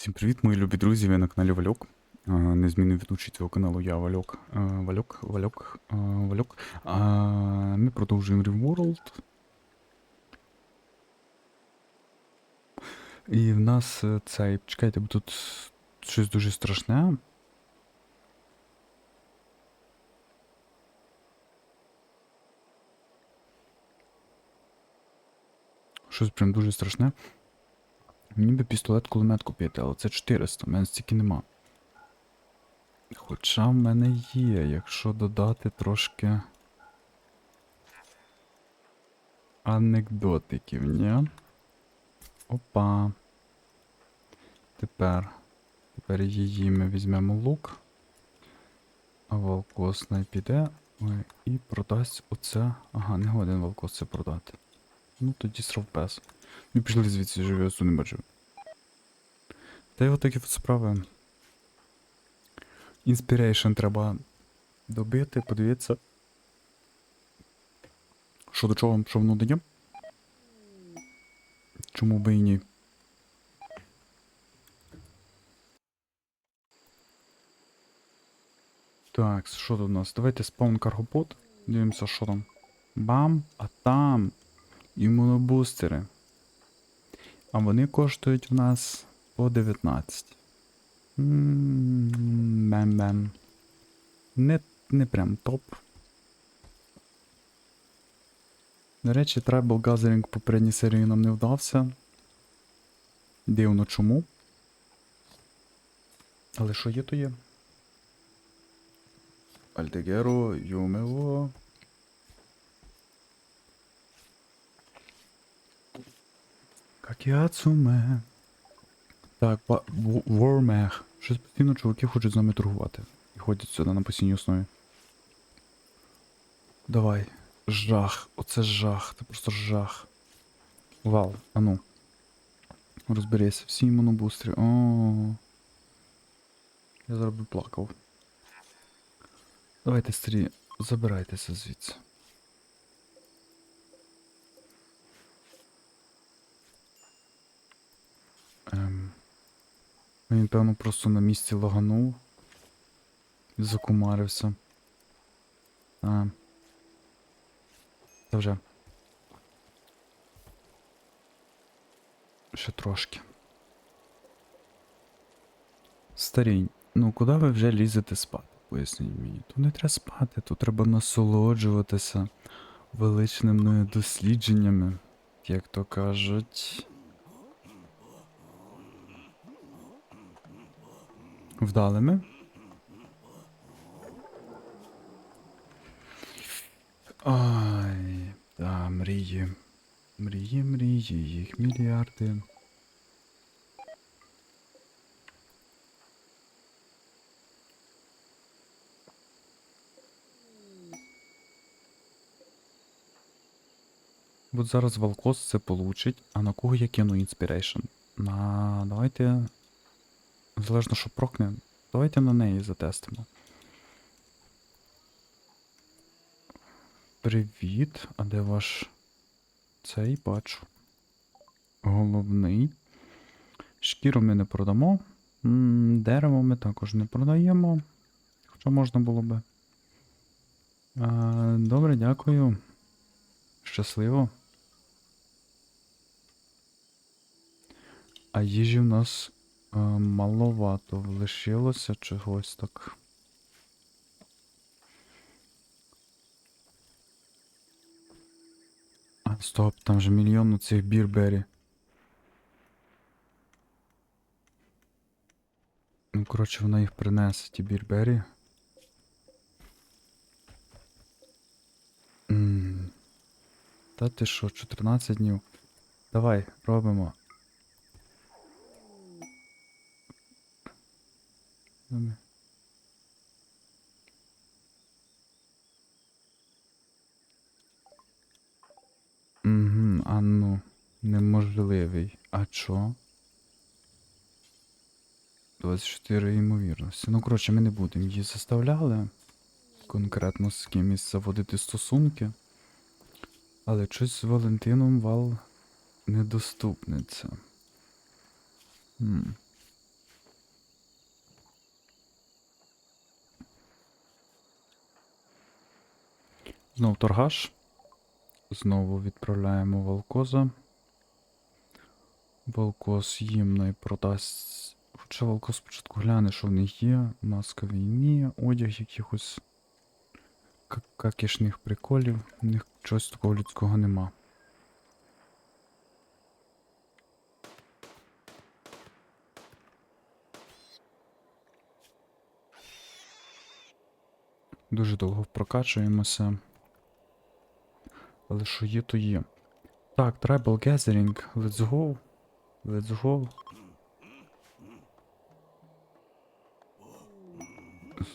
Всім привіт, мої любі друзі, ви на каналі Вальок. Незмінний ведучий цього каналу я Вальок. Вальок, Вальок, Вальок. Ми продовжуємо RimWorld. І в нас е, цей. Чекайте, бо тут щось дуже страшне. Щось прям дуже страшне. Мені би пістолет кулемет купити, але це 400, в мене стільки нема. Хоча в мене є, якщо додати трошки анекдотиків, ні? Опа. Тепер. Тепер її ми візьмемо лук. А волкос не піде. І продасть оце. Ага, не годен волкос це продати. Ну тоді сравпес. Ми пішли звідси живе, я не бачив. Та й отакі от справи. Inspiration треба добити, подивитися. Що до чого, що воно дає? Чому би і ні? Так, що тут у нас? Давайте спаун каргопод. Дивимося, що там. Бам! А там імунобустери. А вони коштують в нас по 19. Бем-бем. Не, не прям топ. До речі, Tribal Gathering попередній серії нам не вдався. Дивно чому. Але що є, то є. Альтегеро, Юмево. Какіацуме. Так, Вормех. Щось постійно чуваки хочуть з нами торгувати. І ходять сюди на постійній основі. Давай. Жах. Оце жах. Це просто жах. Вал, ану. Розберися. Всі монобустри. О. Я зараз би плакав. Давайте, старі, забирайтеся звідси. Він, певно, просто на місці лаганув. Закумарився. А. Та вже. Ще трошки. Старінь, ну куди ви вже лізете спати? Поясніть мені. Тут не треба спати, тут треба насолоджуватися величними дослідженнями, як то кажуть. Вдалими. Ай, та мрії. Мрії, мрії, їх мільярди. От зараз Волкос це получить, а на кого я кину Inspiration? На. Давайте. Залежно, що прокне. Давайте на неї затестимо. Привіт. А де ваш цей бачу? Головний. Шкіру ми не продамо. Дерево ми також не продаємо. Хоча можна було би. Добре, дякую. Щасливо. А їжі в нас е, маловато лишилося чогось так. А, стоп, там же мільйон цих бірбері. Ну, коротше, вона їх принесе, ті бірбері. Та ти що, 14 днів? Давай, робимо. Добре. Угу, а неможливий. А чо? 24 ймовірності. Ну, коротше, ми не будемо її заставляли конкретно з кимось заводити стосунки. Але щось з Валентином Вал недоступниця. Хм. Знов торгаш. Знову відправляємо волкоза. Волкоз їм не продасть. Хоча волкоз спочатку гляне, що в них є. Маска війні, одяг якихось ка- какішних приколів. В них чогось такого людського нема. Дуже довго прокачуємося. Але що є, то є. Так, Tribal Gathering. Let's go. Let's go.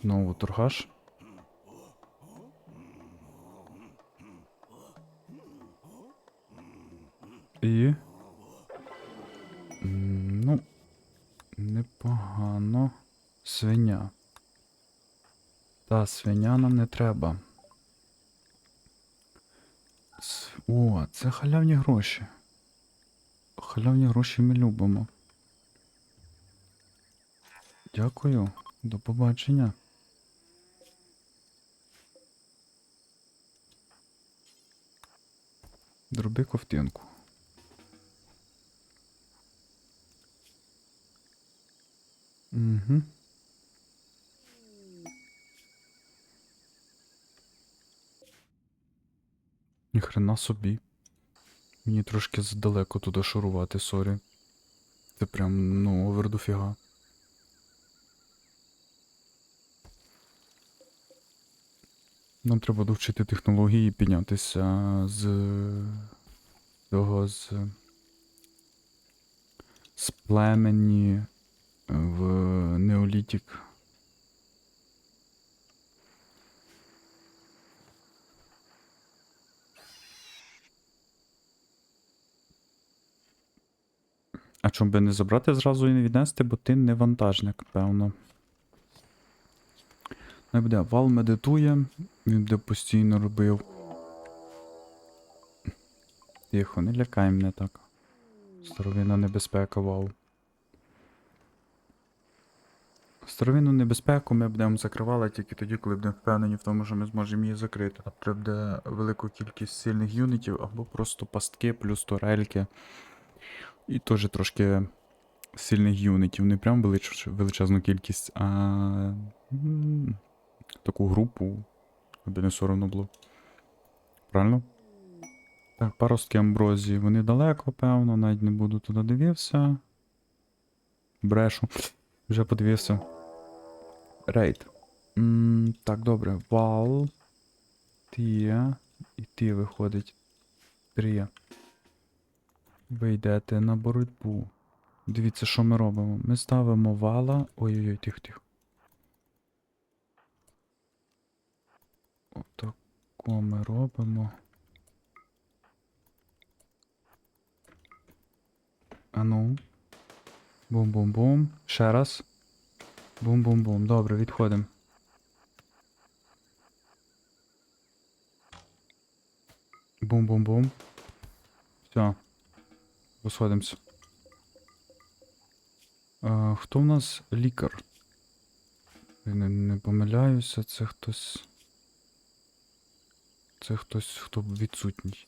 Знову торгаш. І. Ну. Непогано. Свиня. Та, свиня нам не треба. О, це халявні гроші. Халявні гроші ми любимо. Дякую. До побачення. Дроби ковтинку. Угу. Ніхрена собі. Мені трошки задалеко туди шурувати, сорі. Це прям, ну, овер до фіга. Нам треба довчити технології і піднятися з того з. з племені в Неолітік. А чому би не забрати зразу і не віднести, бо ти не вантажник, певно. Не буде. Вал медитує, він буде постійно робив. Тихо, не лякай мене так. Старовинна небезпека, вау. Старовинну небезпеку ми будемо закривати тільки тоді, коли будемо впевнені в тому, що ми зможемо її закрити. Треба буде велику кількість сильних юнітів або просто пастки плюс турельки. І теж трошки сильних юнітів. Не прям велич... величезну кількість, а м, таку групу, аби не соромно було. Правильно? Так, паростки амброзії. Вони далеко, певно, навіть не буду туди дивився. Брешу. Вже подивився. Рейд. М, так, добре. Вал. Тія. І ти виходить. Трія. Ви йдете на боротьбу. Дивіться, що ми робимо. Ми ставимо вала. Ой-ой-ой, тихо. Отако ми робимо. Ану. Бум-бум-бум. Ще раз. Бум-бум-бум. Добре, відходимо. Бум-бум-бум. Все. Розходимося. Хто в нас лікар? Не, не помиляюся, це хтось. Це хтось, хто відсутній.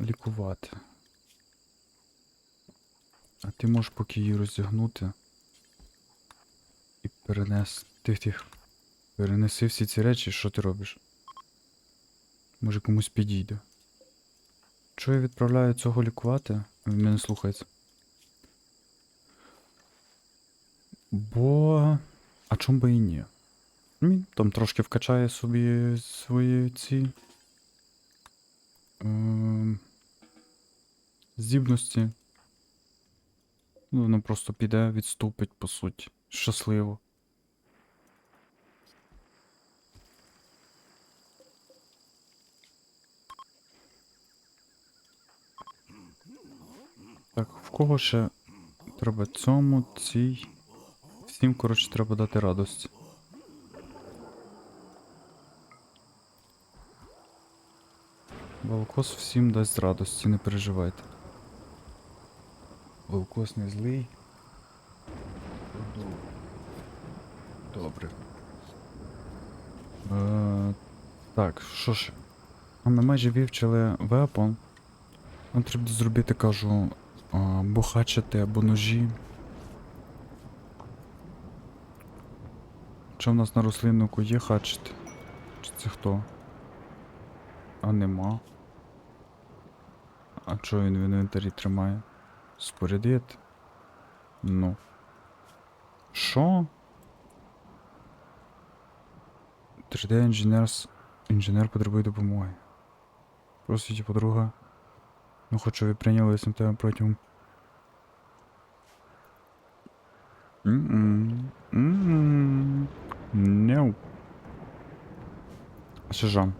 Лікувати. А ти можеш поки її роздягнути. І перенести. Тих тих. Перенеси всі ці речі, що ти робиш? Може комусь підійде. Чого я відправляю цього лікувати? Він мене слухається. Бо. А чом би і ні? Він там трошки вкачає собі свої ці. Ем, здібності. Ну, воно просто піде, відступить, по суті. Щасливо. Так, в кого ще треба цьому, цій. Всім, коротше, треба дати радості. Волкос всім дасть радості, не переживайте. Волкос не злий. Добре. Е, Так, що ж. Ми майже вивчили вепон. Нам треба зробити, кажу, або хачити, або ножі. Чи в нас на рослиннику є хачити? Чи це хто? А нема. А чого він в інвентарі тримає? Спорядити? Ну. Що? 3D інженер... інженер потребує допомоги. Просить подруга. Ну, хоч ви прийняли СМТ протягом. М-м. М-м. Неу. Сержант.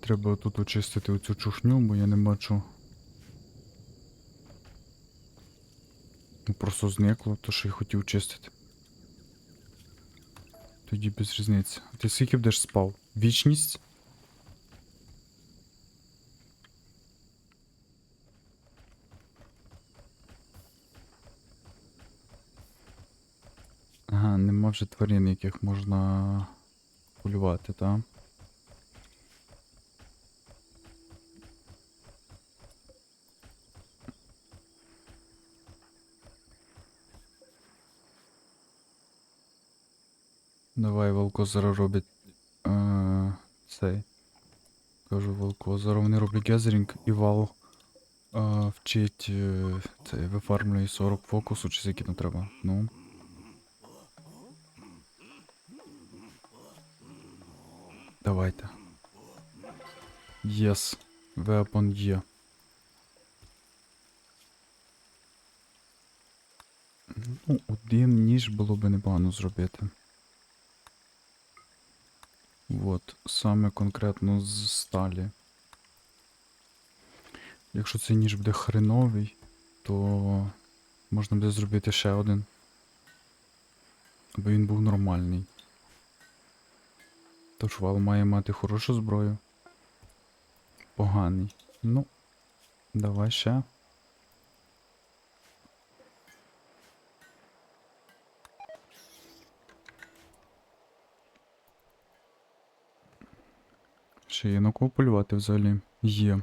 Треба тут очистити оцю чухню, бо я не бачу. Ну просто зникло, то що я хотів чистити. Тоді без різниці. Ти скільки будеш спав? Вічність? Ага, нема вже тварин, яких можна полювати, так? Давай Волкозара робить е, цей. Кажу Волкозара. Вони роблять гезерінг і вал е, вчить е, цей вифармлює 40 фокусу, чи скільки там треба. Ну. Давайте. Yes. Weapon є. Ну, один ніж було би непогано зробити. От, саме конкретно з сталі. Якщо цей ніж буде хреновий, то можна буде зробити ще один. Аби він був нормальний. Тож вал має мати хорошу зброю. Поганий. Ну, давай ще. Ще є на взагалі? Є.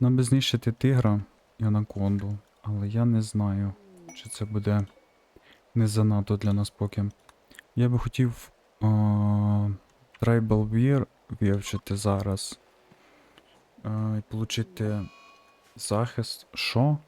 Нам би знищити тигра і анаконду, але я не знаю, чи це буде не занадто для нас поки. Я би хотів а, Tribal Wear вивчити зараз. А, і отримати захист. Що?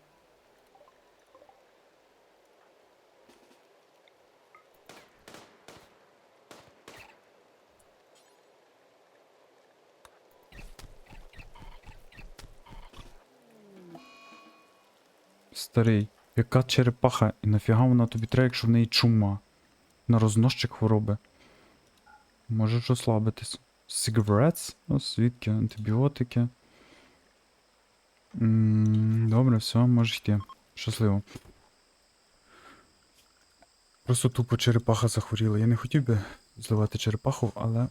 Старий, яка черепаха і нафіга вона тобі треба, якщо в неї чума? На розносчик хвороби. Можеш ослабитись. Ну, звідки? Антибіотики. М, Добре, все, можеш йти. Щасливо. Просто тупо черепаха захворіла. Я не хотів би зливати черепаху, але.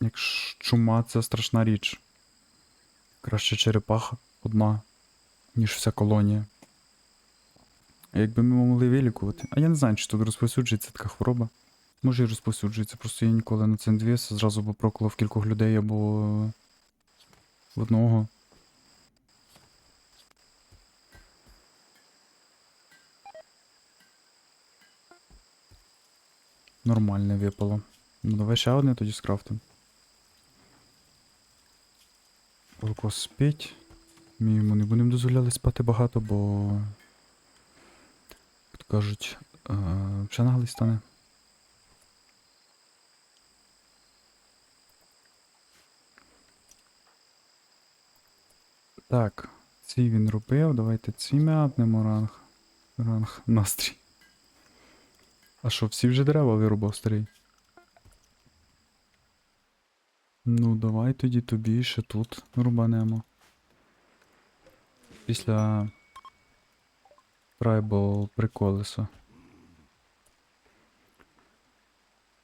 Якщо чума це страшна річ. Краще черепаха одна, ніж вся колонія. Якби ми могли вилікувати. А я не знаю, чи тут розповсюджується така хвороба. Може і розповсюджується, просто я ніколи на це не дивився, зразу б проколов кількох людей або одного. Нормальне випало. Ну давай ще одне тоді скрафтим. Волко спить. Ми йому не будемо дозволяти спати багато, бо. Як кажуть, е, ще наглий стане. Так, ці він робив, давайте ці м'ятнемо ранг. Ранг настрій. А що, всі вже дерева вирубав старий? Ну, давай тоді тобі ще тут рубанемо. Після Tribal приколеса.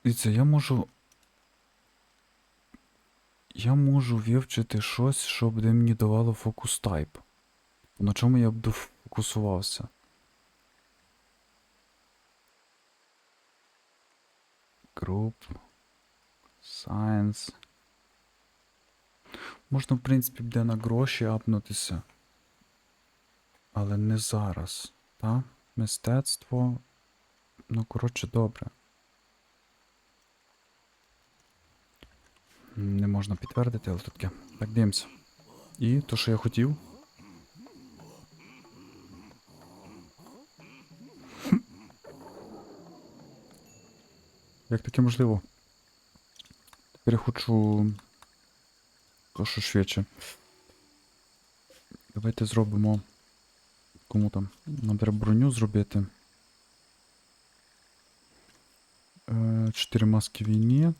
І це я можу. я можу вивчити щось, що буде мені давало фокус тайп. На чому я б фокусувався? Group. Science. Можна, в принципі, буде на гроші апнутися. Але не зараз. Та? Мистецтво. Ну, коротше, добре. Не можна підтвердити, але таке. Так, дивимося. І то, що я хотів. Як таке можливо? Тепер я хочу. То, що швидше. Давайте зробимо. Кому там? Треба броню зробити. Е, Чотири маски війні.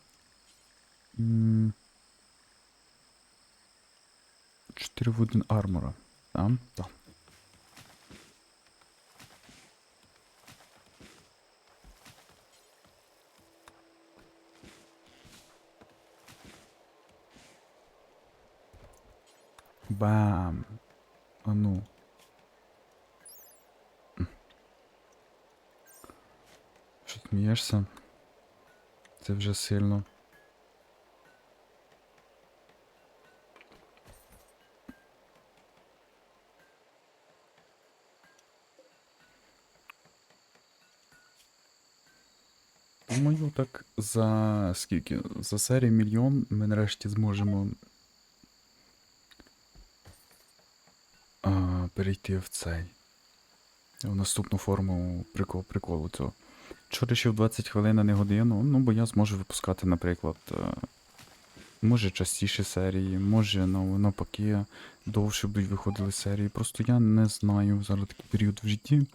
Чотири вуден армора. Так, так. Бам. А ну. Смієшся? Це вже сильно. Думаю, так за скільки? За серію мільйон ми нарешті зможемо а, перейти в цей. В наступну форму прикол, приколу цього. Рішив 20 хвилин, а не годину? Ну, бо я зможу випускати, наприклад, е, може частіше серії, може навпаки довше будуть виходили серії. Просто я не знаю зараз такий період в житті,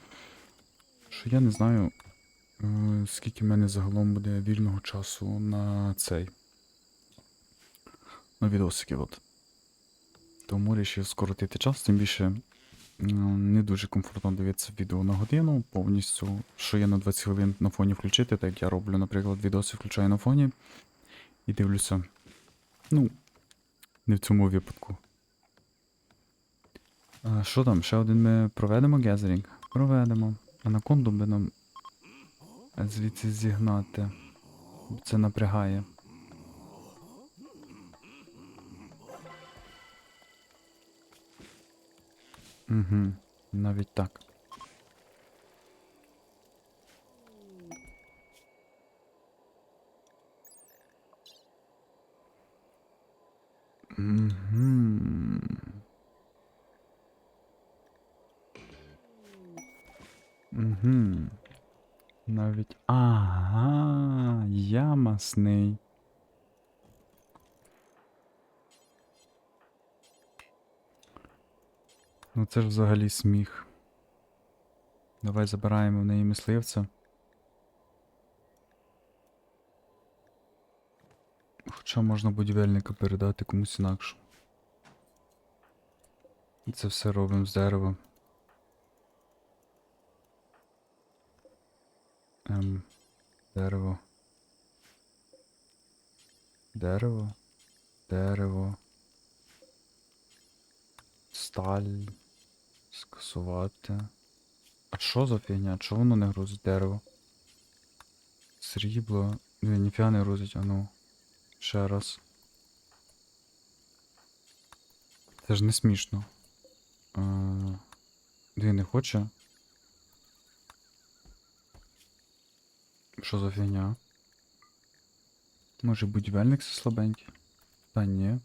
що я не знаю, е, скільки в мене загалом буде вільного часу на цей. На відосики, от. Тому вирішив скоротити час, тим більше не дуже комфортно дивитися відео на годину, повністю, що є на 20 хвилин на фоні включити, так як я роблю, наприклад, відоси включаю на фоні і дивлюся. Ну, не в цьому випадку. А, що там? Ще один ми проведемо гезерінг? Проведемо. Анаконду би нам звідси зігнати. Це напрягає. Угу, навіть так. Угу. Угу. Навіть. Ага, ямасний. Ну це ж взагалі сміх. Давай забираємо в неї мисливця. Хоча можна будівельника передати комусь інакше. І Це все робимо з дерева. Ем, дерево. Дерево. Дерево. Сталь. Скасувати. А що за фігня? Чого воно не грузить дерево? Срібло. Ні, ніфіга не грузить, а ну. Ще раз. Це ж не смішно. Дві не хоче. Що за фігня? Може будівельник слабенький? Та ні.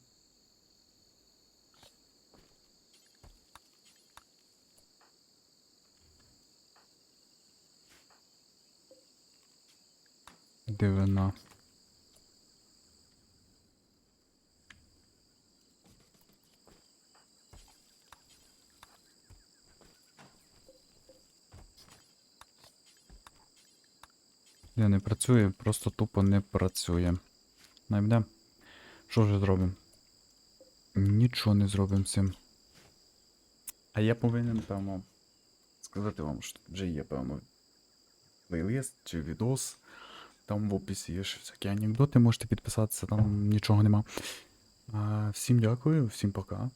Дивина. Не, не працює, просто тупо не працює. Найде. Що вже зробимо? Нічого не зробимо з цим. А я повинен, певно, сказати вам, що тут вже є, певно, плейлист чи відос. Там в описі є всякі анекдоти, можете підписатися, там нічого нема. Всім дякую, всім пока.